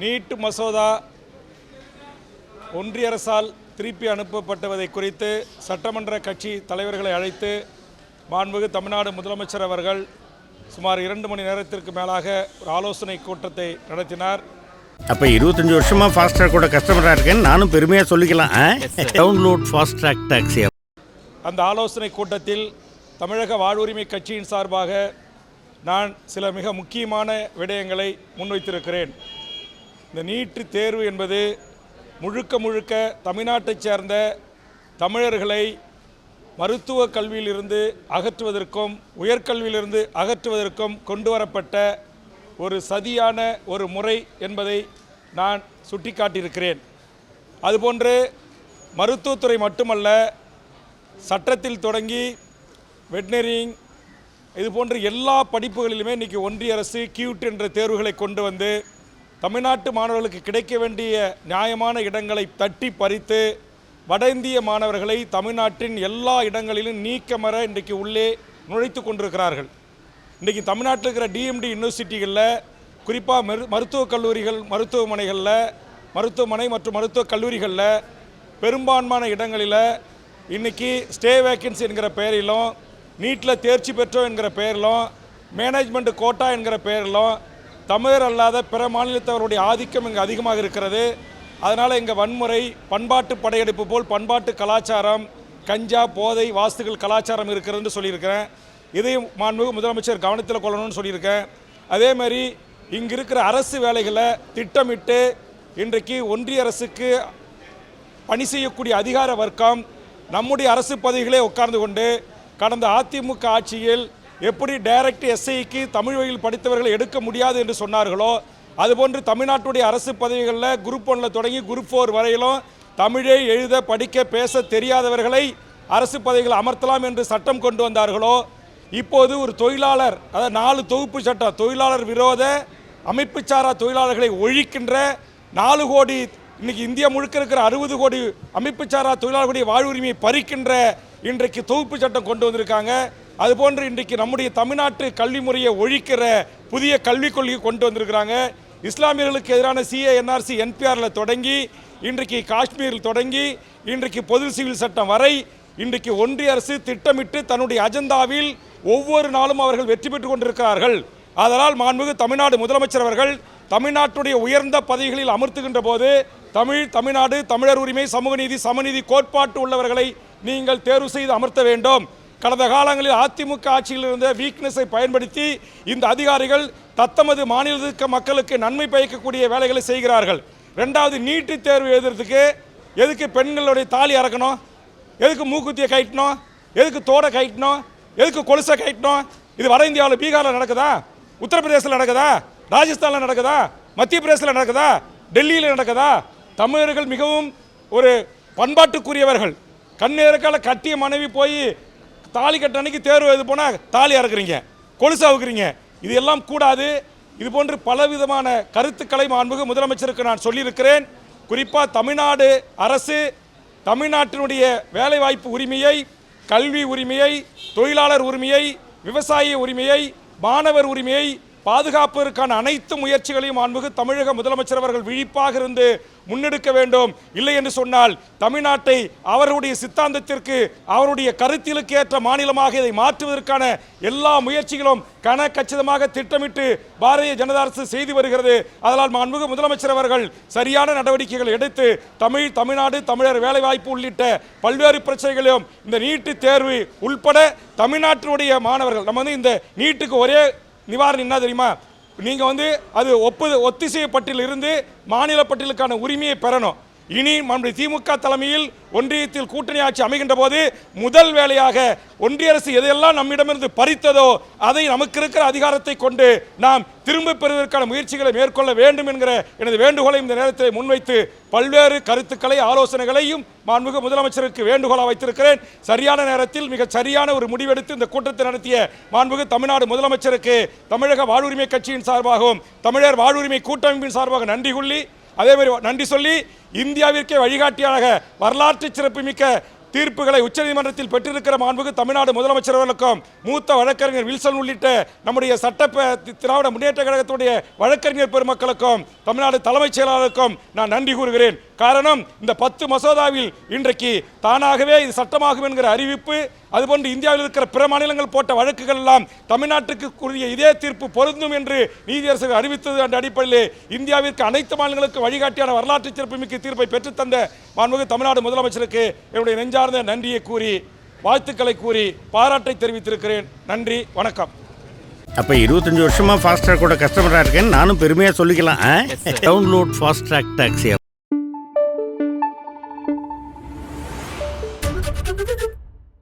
NEET மசோதா ஒன்றிய அரசால் திருப்பி அனுப்பப்பட்டதை குறித்து சட்டமன்ற கட்சி தலைவர்களை அழைத்து மாண்புமிகு தமிழ்நாடு முதலமைச்சர் அவர்கள் சுமார் இரண்டு மணி நேரத்திற்கு மேலாக ஒரு ஆலோசனை கூட்டத்தை நடத்தினார். அப்ப இருபத்தஞ்சு வருஷமா ஃபாஸ்ட் ட்ராக்கோட கஸ்டமரா இருக்கேன்னு நானும் பெருமையா சொல்லிக்கலாம் டவுன்லோட் ஃபாஸ்ட் ட்ராக் டாக்ஸி அந்த ஆலோசனை கூட்டத்தில் தமிழக வாழ்வுரிமை கட்சியின் சார்பாக நான் சில மிக முக்கியமான விடயங்களை முன்வைத்திருக்கிறேன். இந்த நீட்டு தேர்வு என்பது முழுக்க முழுக்க தமிழ்நாட்டைச் சேர்ந்த தமிழர்களை மருத்துவ கல்வியிலிருந்து அகற்றுவதற்கும் உயர்கல்வியிலிருந்து அகற்றுவதற்கும் கொண்டு வரப்பட்ட ஒரு சதியான ஒரு முறை என்பதை நான் சுட்டிக்காட்டியிருக்கிறேன். அதுபோன்று மருத்துவத்துறை மட்டுமல்ல சட்டத்தில் தொடங்கி வெட்னரிங் இது போன்ற எல்லா படிப்புகளிலுமே இன்றைக்கி ஒன்றிய அரசு கியூட் என்ற தேர்வுகளை கொண்டு வந்து தமிழ்நாட்டு மாணவர்களுக்கு கிடைக்க வேண்டிய நியாயமான இடங்களை தட்டி பறித்து வட இந்திய மாணவர்களை தமிழ்நாட்டின் எல்லா இடங்களிலும் நீக்கமர இன்றைக்கு உள்ளே நுழைத்து கொண்டிருக்கிறார்கள். இன்றைக்கி தமிழ்நாட்டில் இருக்கிற டிஎம்டி யூனிவர்சிட்டிகளில் குறிப்பாக மரு மருத்துவக் கல்லூரிகள் மருத்துவமனைகளில் மருத்துவமனை மற்றும் மருத்துவக் கல்லூரிகளில் பெரும்பான்மையான இடங்களில் இன்னைக்கு ஸ்டே வேக்கன்சி என்கிற பெயரிலும் நீட்டில் தேர்ச்சி பெற்றோம் என்கிற பெயரிலும் மேனேஜ்மெண்ட் கோட்டா என்கிற பெயரிலும் தமிழர் அல்லாத பிற மாநிலத்தவருடைய ஆதிக்கம் இங்கே அதிகமாக இருக்கிறது. அதனால் இங்கே வன்முறை பண்பாட்டு படையெடுப்பு போல் பண்பாட்டு கலாச்சாரம் கஞ்சா போதை வாஸ்துகள் கலாச்சாரம் இருக்கிறதுன்னு சொல்லியிருக்கிறேன். இதையும் மாண்புமிகு முதலமைச்சர் கவனத்தில் கொள்ளணும்னு சொல்லியிருக்கேன். அதே மாதிரி இங்கே இருக்கிற அரசு வேலைகளை திட்டமிட்டு இன்றைக்கு ஒன்றிய அரசுக்கு பணி செய்யக்கூடிய அதிகார வர்க்கம் நம்முடைய அரசு பதவிகளே உட்கார்ந்து கொண்டு கடந்த அதிமுக ஆட்சியில் எப்படி டைரக்ட் எஸ்ஐக்கு தமிழ் வழியில் படித்தவர்களை எடுக்க முடியாது என்று சொன்னார்களோ அதுபோன்று தமிழ்நாட்டுடைய அரசு பதவிகளில் குரூப் ஒன்றில் தொடங்கி குரூப் ஃபோர் வரையிலும் தமிழை எழுத படிக்க பேச தெரியாதவர்களை அரசு பதவிகள் அமர்த்தலாம் என்று சட்டம் கொண்டு வந்தார்களோ இப்போது ஒரு தொழிலாளர் அதாவது நாலு தொகுப்பு சட்டம் தொழிலாளர் விரோத அமைப்பு சாரா தொழிலாளர்களை ஒழிக்கின்ற நாலு கோடி இன்னைக்கு இந்தியா முழுக்க இருக்கிற அறுபது கோடி அமைப்பு சாரா தொழிலாளர்களுடைய வாழ்வுரிமையை பறிக்கின்ற இன்றைக்கு தொகுப்பு சட்டம் கொண்டு வந்திருக்காங்க. அதுபோன்று இன்றைக்கு நம்முடைய தமிழ்நாட்டு கல்வி முறையை ஒழிக்கிற புதிய கல்விக் கொள்கை கொண்டு வந்திருக்கிறாங்க. இஸ்லாமியர்களுக்கு எதிரான சிஏ என்ஆர்சி என்பிஆரில் தொடங்கி இன்றைக்கு காஷ்மீரில் தொடங்கி இன்றைக்கு பொது சிவில் சட்டம் வரை இன்றைக்கு ஒன்றிய அரசு திட்டமிட்டு தன்னுடைய அஜெண்டாவில் ஒவ்வொரு நாளும் அவர்கள் வெற்றி பெற்று கொண்டிருக்கிறார்கள். அதனால் மாண்புமிகு தமிழ்நாடு முதலமைச்சர் அவர்கள் தமிழ்நாட்டுடைய உயர்ந்த பதவிகளில் அமர்த்துகின்ற போது தமிழ் தமிழ்நாடு தமிழர் உரிமை சமூக நீதி சமநீதி கோட்பாட்டு உள்ளவர்களை நீங்கள் தேர்வு செய்து அமர்த்த வேண்டும். கடந்த காலங்களில் அதிமுக ஆட்சியில் இருந்த வீக்னஸை பயன்படுத்தி இந்த அதிகாரிகள் தத்தமது மாநிலத்துக்கு மக்களுக்கு நன்மை பயக்கக்கூடிய வேலைகளை செய்கிறார்கள். ரெண்டாவது நீட்டு தேர்வு எழுதுறதுக்கு எதுக்கு பெண்களுடைய தாலி அறக்கணும்? எதுக்கு மூக்குத்தியை கட்டணும் எதுக்கு தோடை கட்டணும் எதுக்கு கொலுசை கட்டணும் இது வட இந்தியாவில் பீகாரில் நடக்குதா? உத்தரப்பிரதேசத்தில் நடக்குதா? ராஜஸ்தானில் நடக்குதா? மத்திய பிரதேசத்தில் நடக்குதா? டெல்லியில் நடக்குதா? தமிழர்கள் மிகவும் ஒரு பண்பாட்டுக்குரியவர்கள். கண்ணீருக்கால கட்டிய மனைவி போய் தாலி கட்ட அன்னைக்கு தேர்வு இது போனால் தாலி அறுக்குறீங்க கொலுசு அவுக்குறீங்க. இது எல்லாம் கூடாது. இது போன்று பலவிதமான கருத்துக்களை மாண்புகு முதலமைச்சருக்கு நான் சொல்லியிருக்கிறேன். குறிப்பாக தமிழ்நாடு அரசு தமிழ்நாட்டினுடைய வேலைவாய்ப்பு உரிமையை கல்வி உரிமையை தொழிலாளர் உரிமையை விவசாய உரிமையை மாணவர் உரிமையை பாதுகாப்பதற்கான அனைத்து முயற்சிகளையும் மாண்புகு தமிழக முதலமைச்சர் அவர்கள் விழிப்பாக இருந்து முன்னெடுக்க வேண்டும். இல்லை என்று சொன்னால் தமிழ்நாட்டை அவருடைய சித்தாந்தத்திற்கு அவருடைய கருத்திலுக்கு ஏற்ற மாநிலமாக இதை மாற்றுவதற்கான எல்லா முயற்சிகளும் கன கச்சிதமாக திட்டமிட்டு பாரதிய ஜனதா அரசு செய்து வருகிறது. அதனால் மாண்புகு முதலமைச்சர் அவர்கள் சரியான நடவடிக்கைகள் எடுத்து தமிழ் தமிழ்நாடு தமிழர் வேலைவாய்ப்பு உள்ளிட்ட பல்வேறு பிரச்சனைகளையும் இந்த நீட்டு தேர்வு உள்பட தமிழ்நாட்டினுடைய மாணவர்கள் நம்ம வந்து இந்த நீட்டுக்கு ஒரே நிவாரணம் என்ன தெரியுமா? நீங்கள் வந்து அது ஒப்பு ஒத்திசைய பட்டியலிருந்து மாநில பட்டியலுக்கான உரிமையை பெறணும். இனி நம்முடைய திமுக தலைமையில் ஒன்றியத்தில் கூட்டணி ஆட்சி அமைகின்ற போது முதல் வேலையாக ஒன்றிய அரசு எதையெல்லாம் நம்மிடமிருந்து பறித்ததோ அதை நமக்கு இருக்கிற அதிகாரத்தை கொண்டு நாம் திரும்ப பெறுவதற்கான முயற்சிகளை மேற்கொள்ள வேண்டும் என்கிற எனது வேண்டுகோளை இந்த நேரத்தில் முன்வைத்து பல்வேறு கருத்துக்களை ஆலோசனைகளையும் மாண்புக முதலமைச்சருக்கு வேண்டுகோளாக வைத்திருக்கிறேன். சரியான நேரத்தில் மிக சரியான ஒரு முடிவெடுத்து இந்த கூட்டத்தை நடத்திய மாண்புகு தமிழ்நாடு முதலமைச்சருக்கு தமிழக வாழ்வுரிமை கட்சியின் சார்பாகவும் தமிழர் வாழ்வுரிமை கூட்டமைப்பின் சார்பாக நன்றி கொள்ளி அதே மாதிரி நன்றி சொல்லி இந்தியாவிற்கே வழிகாட்டியாக வரலாற்று சிறப்புமிக்க தீர்ப்புகளை உச்சநீதிமன்றத்தில் பெற்றிருக்கிற மாண்புக்கு தமிழ்நாடு முதலமைச்சர் அவர்களுக்கும் மூத்த வழக்கறிஞர் வில்சன் உள்ளிட்ட நம்முடைய சட்ட திராவிட முன்னேற்ற கழகத்துடைய வழக்கறிஞர் பெருமக்களுக்கும் தமிழ்நாடு தலைமைச் செயலாளருக்கும் நான் நன்றி கூறுகிறேன். காரணம் இந்த பத்து மசோதாவில் இன்றைக்கு தானாகவே இது சட்டமாகும் என்கிற அறிவிப்பு அதுபோன்று இந்தியாவில் இருக்கிற பிற மாநிலங்கள் போட்ட வழக்குகள் எல்லாம் தமிழ்நாட்டுக்கு கூறிய இதே தீர்ப்பு பொருந்தும் என்று நீதியரசர் அறிவித்தது என்ற அடிப்படையிலே இந்தியாவிற்கு அனைத்து மாநிலங்களுக்கு வழிகாட்டியான வரலாற்று சிறப்புமிக்க தீர்ப்பை பெற்றுத்தந்த மாண்புமிகு தமிழ்நாடு முதலமைச்சருக்கு என்னுடைய நெஞ்சார்ந்த நன்றியை கூறி வாழ்த்துக்களை கூறி பாராட்டை தெரிவித்திருக்கிறேன். நன்றி வணக்கம். அப்ப இருபத்தஞ்சு வருஷமா ஃபாஸ்ட் ட்ராக் கூட கஸ்டமரா இருக்கேன்னு நானும் பெருமையா சொல்லிக்கலாம் டவுன்லோட் ஃபாஸ்ட் ட்ராக் டாக்ஸி